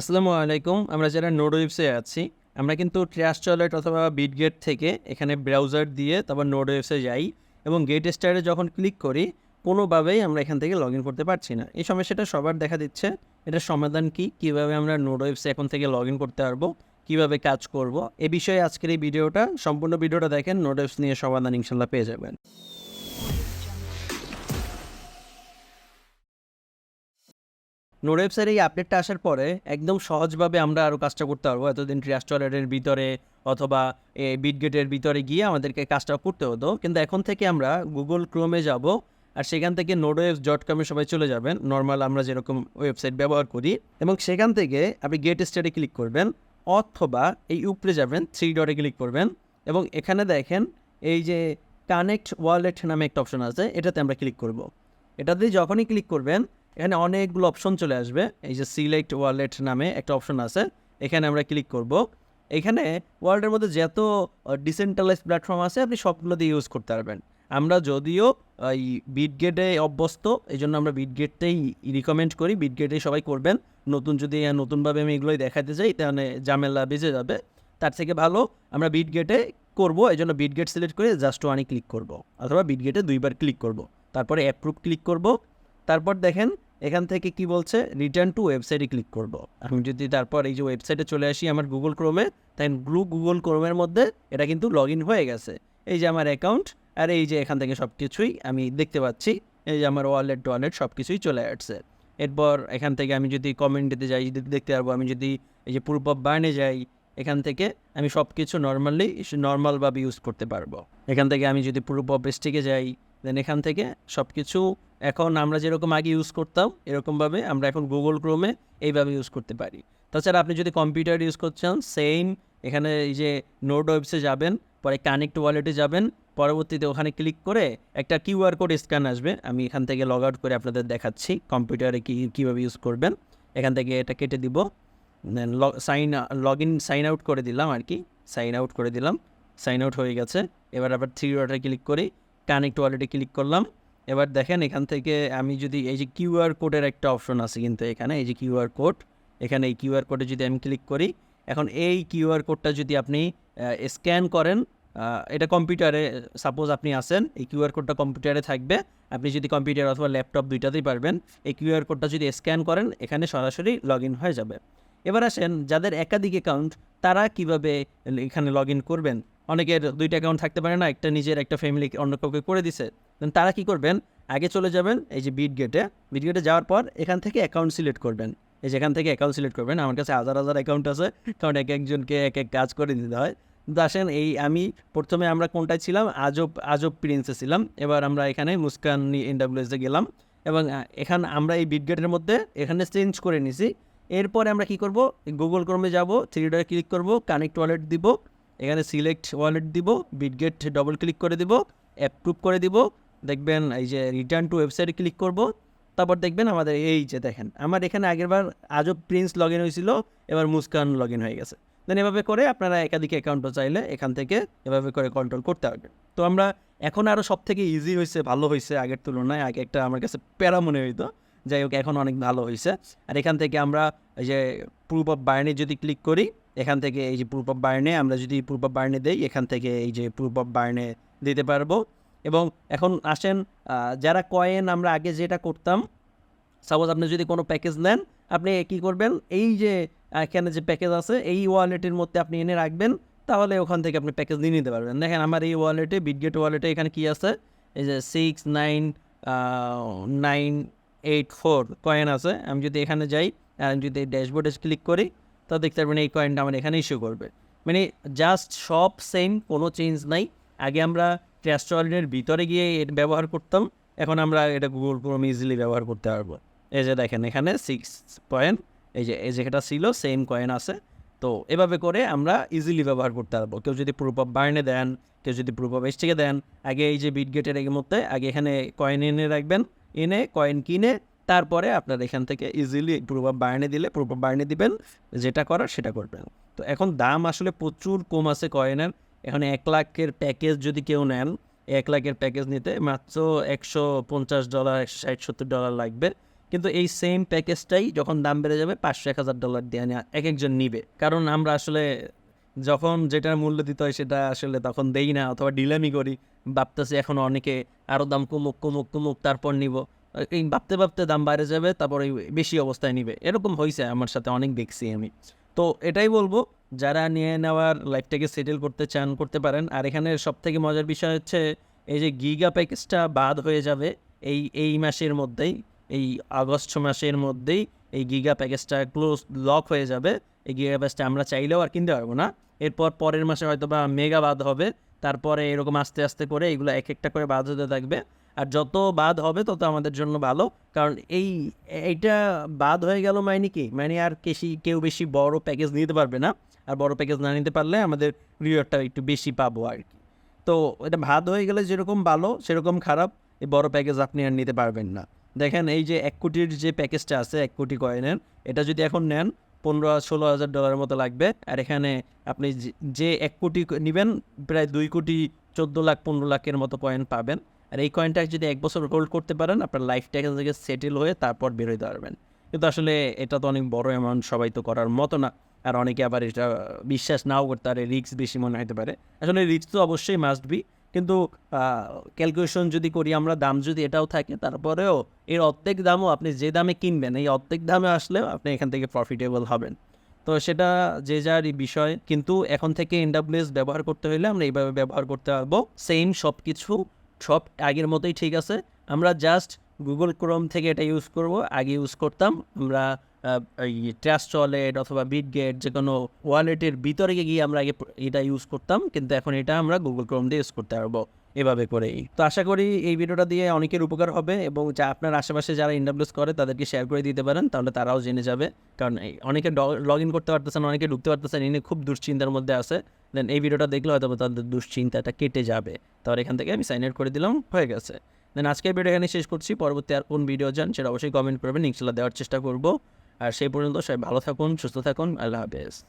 আসসালামু আলাইকুম, আমরা যারা নোড ওয়েবসে আছি, আমরা কিন্তু ট্র্যাশ টয়লেট অথবা বিটগেট থেকে এখানে ব্রাউজার দিয়ে তারপর নোড ওয়েবসে যাই এবং গেট স্টারে যখন ক্লিক করি, কোনোভাবেই আমরা এখান থেকে লগ ইন করতে পারছি না। এই সমস্যাটা সবার দেখা দিচ্ছে এটার সমাধান কি? কীভাবে আমরা নোড ওয়েবসে এখন থেকে লগ ইন করতে পারব? কীভাবে কাজ করব? এ বিষয়ে আজকের এই ভিডিওটা, সম্পূর্ণ ভিডিওটা দেখেন ওয়েবস নিয়ে সমাধান ইনশাল্লাহ পেয়ে যাবেন। নোড ওয়েবসাইট এই আপডেটটা আসার পরে একদম সহজভাবে আমরা আরও কাজটা করতে পারব। এতদিন ট্রিয়াস টয়লেটের ভিতরে অথবা বিটগেটের ভিতরে গিয়ে আমাদেরকে কাজটা করতে হতো। কিন্তু এখন থেকে আমরা গুগল ক্রোমে যাব আর সেখান থেকে নোডওয়েবস ডট কমে সবাই চলে যাবেন। নর্মাল আমরা যেরকম ওয়েবসাইট ব্যবহার করি এবং সেখান থেকে আপনি গেট স্টারে ক্লিক করবেন অথবা এই উপরে যাবেন থ্রি ডটে ক্লিক করবেন এবং এখানে দেখেন এই যে কানেক্ট ওয়ালেট নামে একটা অপশন আছে, এটাতে আমরা ক্লিক করব। এটাতে যখনই ক্লিক করবেন এখানে অনেকগুলো অপশন চলে আসবে। এই যে সিলেক্ট ওয়ালেট নামে একটা অপশন আছে। এখানে আমরা ক্লিক করব। এখানে ওয়ার্ল্ডের মধ্যে যত ডিসেন্ট্রালাইজ প্ল্যাটফর্ম আছে, আপনি সবগুলো দিয়ে ইউজ করতে পারবেন। আমরা যদিও এই বিটগেটে অভ্যস্ত এই জন্য আমরা বিটগেটটাই রিকমেন্ড করি। বিটগেটেই সবাই করবেন। নতুন যদি নতুনভাবে আমি এগুলোই দেখাতে চাই, তাহলে ঝামেলা বেজে যাবে। তার থেকে ভালো আমরা বিটগেটে করব এই জন্য বিটগেট সিলেক্ট করে জাস্ট ওয়ানই ক্লিক করব, অথবা বিটগেটে দুইবার ক্লিক করব। তারপরে অ্যাপ্রুভ ক্লিক করব। তারপর দেখেন, এখান থেকে কি বলছে? রিটার্ন টু ওয়েবসাইটে ক্লিক করব। আমি যদি তারপর এই যে ওয়েবসাইটে চলে আসি আমার গুগল ক্রোমে তাই গ্রু গুগল ক্রোমের মধ্যে এটা কিন্তু লগ ইন হয়ে গেছে। এই যে আমার অ্যাকাউন্ট আর এই যে এখান থেকে সব কিছুই আমি দেখতে পাচ্ছি। এই যে আমার ওয়ালেট টোয়ালেট সব কিছুই চলে আসছে। এরপর এখান থেকে আমি যদি কমেন্ট দিতে যাই দেখতে পারব, আমি যদি এই যে পূর্ব বার্নে যাই, এখান থেকে আমি সব কিছু নর্মালি নর্মালভাবে ইউজ করতে পারব। এখান থেকে আমি যদি পূর্ব পেস্টিকে যাই দেন এখান থেকে সব কিছু এখন আমরা যেরকম আগে ইউজ করতাম, এরকমভাবে আমরা এখন গুগল ক্রোমে এইভাবে ইউজ করতে পারি। তাছাড়া আপনি যদি কম্পিউটার ইউজ করছেন সেম এখানে এই যে নোট ওয়েবসে যাবেন, পরে কানেক্ট ওয়ালেটে যাবেন, পরবর্তীতে ওখানে ক্লিক করে একটা কিউআর কোড স্ক্যান আসবে। আমি এখান থেকে লগ আউট করে আপনাদের দেখাচ্ছি কম্পিউটারে কী, কীভাবে ইউজ করবেন। এখান থেকে এটা কেটে দিব। Then sign log in sign out করে দিলাম আর কি। সাইন আউট করে দিলাম। সাইন আউট হয়ে গেছে। এবার আবার থ্রি ডটে ক্লিক করি। কানেক্ট ওয়ালেটে ক্লিক করলাম। এবার দেখেন এখান থেকে আমি যদি এই যে কিউআর কোডের একটা অপশন আছে কিন্তু এখানে, এই যে কিউআর কোড এখানে এই কিউআর কোডে যদি আমি ক্লিক করি, এখন এই কিউআর কোডটা যদি আপনি স্ক্যান করেন এটা কম্পিউটারে সাপোজ আপনি আসেন এই কিউআর কোডটা কম্পিউটারে থাকবে। আপনি যদি কম্পিউটার অথবা ল্যাপটপ দুইটাতেই পারবেন, এই কিউআর কোডটা যদি স্ক্যান করেন, এখানে সরাসরি লগ হয়ে যাবে। এবার আসেন যাদের একাধিক অ্যাকাউন্ট তারা কীভাবে এখানে লগ করবেন? অনেকের দুইটা অ্যাকাউন্ট থাকতে পারে না, একটা নিজের, একটা ফ্যামিলি অন্য কাউকে করে দিছে। দেন তারা কি করবেন? আগে চলে যাবেন এই যে বিট গেটে বিট গেটে যাওয়ার পর এখান থেকে অ্যাকাউন্ট সিলেক্ট করবেন। এই যে এখান থেকে অ্যাকাউন্ট সিলেক্ট করবেন। আমার কাছে হাজার হাজার অ্যাকাউন্ট আছে, কারণ এক একজনকে এক এক কাজ করে দিতে হয়। কিন্তু আসেন, এই আমি প্রথমে আমরা কোনটায় ছিলাম? আজব আজব প্রিন্সে ছিলাম। এবার আমরা এখানে মুস্কান এনডাব্লিউএসে গেলাম। এবং এখান আমরা এই বিটগেটের মধ্যে এখানে চেঞ্জ করে নিছি। এরপরে আমরা কি করব? গুগল ক্রমে যাব থ্রি ডটে ক্লিক করব কানেক্ট ওয়ালেট দিব। এখানে সিলেক্ট ওয়ালেট দিব বিটগেট ডবল ক্লিক করে দিব অ্যাপ্রুভ করে দিব, দেখবেন এই যে রিটার্ন টু ওয়েবসাইটে ক্লিক করব, তারপর দেখবেন আমাদের এই যে দেখেন, আমার এখানে আগেরবার আজব প্রিন্স লগ ইন হয়েছিল, এবার মুস্কান লগ ইন হয়ে গেছে। দেন এভাবে করে আপনারা একাধিক অ্যাকাউন্টও চাইলে এখান থেকে এভাবে করে কন্ট্রোল করতে পারবেন। তো আমরা এখন আরও সব থেকে ইজি হয়েছে, ভালো হয়েছে আগের তুলনায়, আগে একটা আমার কাছে প্যারা মনে হইতো, যাই হোক এখন অনেক ভালো হয়েছে। আর এখান থেকে আমরা এই যে প্রুফ অফ বার্নে যদি ক্লিক করি এখান থেকে এই যে প্রুফ অফ বার্নে আমরা যদি প্রুফ অফ বার্নে দেই, এখান থেকে এই যে প্রুফ অফ বার্নে দিতে পারব। এবং এখন আসেন যারা কয়েন আমরা আগে যেটা করতাম সাপোজ আপনি যদি কোনো প্যাকেজ নেন, আপনি কি করবেন? এই যে এখানে যে প্যাকেজ আছে, এই ওয়ালেটের মধ্যে আপনি এনে রাখবেন, তাহলে ওখান থেকে আপনি প্যাকেজ নিয়ে নিতে পারবেন। দেখেন আমার এই ওয়ালেটে বিটগেট ওয়ালেটে এখানে কি আছে? এই যে six nine nine eight four coin আছে। আমি যদি এখানে যাই, আমি যদি ড্যাশবোর্ডে ক্লিক করি তা দেখতে পারবেন এই কয়েনটা আমার এখানে ইস্যু করবে। মানে জাস্ট সব সেম কোনো চেঞ্জ নাই। আগে আমরা ট্র্যাশ ভিতরে গিয়ে এটা ব্যবহার করতাম, এখন আমরা এটা গুগল ক্রোম ইজিলি ব্যবহার করতে পারব। এই যে দেখেন এখানে সিক্স পয়েন্ট এই যে, এই যেটা ছিল সেম কয়েন আছে। তো এভাবে করে আমরা ইজিলি ব্যবহার করতে পারব। কেউ যদি প্রুফ অফ বার্নে দেন, কেউ যদি প্রুফ অফ এসটিকে দেন, আগে এই যে বিটগেটের এর মধ্যে আগে এখানে কয়েন এনে রাখবেন, এনে কয়েন কিনে তারপরে আপনার এখান থেকে ইজিলি অফ বার্নে দিলে অফ বার্নে দিবেন, যেটা করার সেটা করবেন। তো এখন দাম আসলে প্রচুর কম আছে কয়েনের। এখন এক লাখের প্যাকেজ যদি কেউ নেন, এক লাখের প্যাকেজ নিতে মাত্র একশো পঞ্চাশ ডলার একশো ষাট, সত্তর ডলার লাগবে। কিন্তু এই সেম প্যাকেজটাই যখন দাম বেড়ে যাবে, পাঁচশো এক হাজার ডলার দিয়ে এক একজন নিবে। কারণ আমরা আসলে যখন যেটার মূল্য দিতে হয় সেটা আসলে তখন দেই না, অথবা ডিলামি করি, ভাবতেছি এখন অনেকে আরও দাম কমুক কমুক কমুক, তারপর নিব। এই ভাবতে ভাবতে দাম বাইরে যাবে, তারপরে বেশি অবস্থায় নিবে। এরকম হয়েছে আমার সাথে অনেক দেখছি আমি। তো এটাই বলব, যারা নিয়ে নেওয়ার লাইফটাকে সেটেল করতে চান, করতে পারেন। আর এখানে সব থেকে মজার বিষয় হচ্ছে, এই যে গিগা প্যাকেজটা বাদ হয়ে যাবে, এই এই মাসের মধ্যেই, এই আগস্ট মাসের মধ্যেই এই গিগা প্যাকেজটা ক্লোজ, লক হয়ে যাবে। এই গিগা প্যাকেজটা আমরা চাইলেও আর কিনতে পারব না। এরপর পরের মাসে হয়তো বা মেগা বাদ হবে। তারপরে এরকম আস্তে আস্তে করে এগুলো এক একটা করে বাদ হতে থাকবে। আর যত বাদ হবে, তত আমাদের জন্য ভালো। কারণ এই, এইটা বাদ হয়ে গেল মানে কি? মানে আর বেশি, কেউ বেশি বড় প্যাকেজ নিতে পারবে না। আর বড় প্যাকেজ না নিতে পারলে আমাদের রিওয়ার্ডটা একটু বেশি পাবো আর কি। তো এটা ভাত হয়ে গেলে যেরকম ভালো, সেরকম খারাপ, এই বড় প্যাকেজ আপনি আর নিতে পারবেন না। দেখেন এই যে এক কোটির যে প্যাকেজটা আছে, এক কোটি কয়েনের এটা যদি এখন নেন, পনেরো, ষোলো হাজার ডলারের মতো লাগবে। আর এখানে আপনি যে এক কোটি নেবেন, প্রায় দুই কোটি চোদ্দ লাখ, পনেরো লাখের মতো কয়েন পাবেন। আর এই কয়েনটা যদি এক বছর হোল্ড করতে পারেন, আপনার লাইফটা এখান থেকে সেটেল হয়ে তারপর বেরোতে পারবেন। কিন্তু আসলে এটা তো অনেক বড় অ্যামাউন্ট সবাই তো করার মতো না। আর অনেকে আবার এটা বিশ্বাস নাও করতে পারে রিস্ক বেশি মনে হতে পারে। আসলে রিস্ক তো অবশ্যই মাস্ট বি কিন্তু ক্যালকুলেশন যদি করি আমরা, দাম যদি এটাও থাকে, তারপরেও এর অর্ধেক দামও আপনি যে দামে কিনবেন, এই অর্ধেক দামে আসলেও আপনি এখান থেকে প্রফিটেবল হবেন। তো সেটা যে যারই বিষয়, কিন্তু এখন থেকে এনডাব্লিউএস ব্যবহার করতে হলে আমরা এইভাবে ব্যবহার করতে পারব। সেম সব কিছু সব আগের মতোই ঠিক আছে। আমরা জাস্ট গুগল ক্রোম থেকে এটা ইউজ করব। আগে ইউজ করতাম। আমরা এই ট্রাস্ট ওয়ালেট অথবা বিটগেট যে কোনো ওয়ালেটের ভিতরে গিয়ে আমরা আগে এটা ইউজ করতাম। কিন্তু এখন এটা আমরা গুগল ক্রোম দিয়ে ইউজ করতে পারব এভাবে করেই। তো আশা করি এই ভিডিওটা দিয়ে অনেকের উপকার হবে এবং যা আপনার আশেপাশে যারা ইন্টারভিউস করে তাদেরকে শেয়ার করে দিতে পারেন। তাহলে তারাও জেনে যাবে। কারণ অনেকে লগ ইন করতে পারতেছেন, অনেকে ঢুকতে পারতেছেন এনে খুব দুশ্চিন্তার মধ্যে আছে। দেন এই ভিডিওটা দেখলে হয়তো তাদের দুশ্চিন্তাটা কেটে যাবে। তাহলে এখান থেকে আমি সাইন আউট করে দিলাম, হয়ে গেছে। দেন আজকে ভিডিও এখানে শেষ করছি, পরবর্তী আর কোন ভিডিও যান সেটা অবশ্যই কমেন্ট করবেন ইনশাল্লাহ দেওয়ার চেষ্টা করব। আর সেই পর্যন্ত সবাই ভালো থাকুন, সুস্থ থাকুন, আল্লাহ হাফেজ।